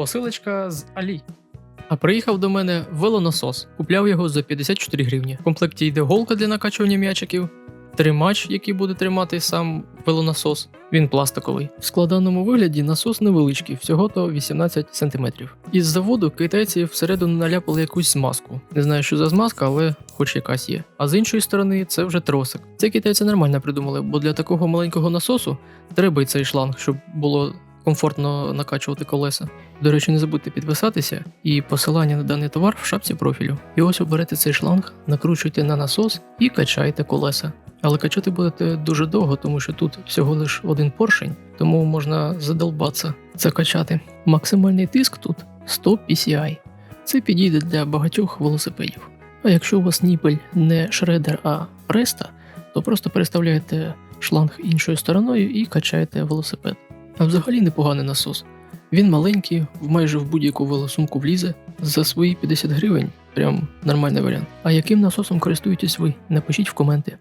Посилочка з Алі. А приїхав до мене велонасос. Купляв його за 54 гривні. В комплекті йде голка для накачування м'ячиків, тримач, який буде тримати сам велонасос. Він пластиковий. В складаному вигляді насос невеличкий, всього то 18 см. Із заводу китайці всередину наляпали якусь змазку. Не знаю, що за змазка, але хоч якась є. А з іншої сторони, це вже тросик. Це китайці нормально придумали, бо для такого маленького насосу треба й цей шланг, щоб було комфортно накачувати колеса. До речі, не забудьте підписатися і посилання на даний товар в шапці профілю. І ось оберете цей шланг, накручуйте на насос і качаєте колеса. Але качати будете дуже довго, тому що тут всього лиш один поршень, тому можна задолбатися це качати. Максимальний тиск тут 100 PCI. Це підійде для багатьох велосипедів. А якщо у вас ніпель не шредер, а преста, то просто переставляєте шланг іншою стороною і качаєте велосипед. А взагалі непоганий насос. Він маленький, в майже в будь-яку велосумку влізе. За свої 50 гривень прям нормальний варіант. А яким насосом користуєтесь ви? Напишіть в коменти.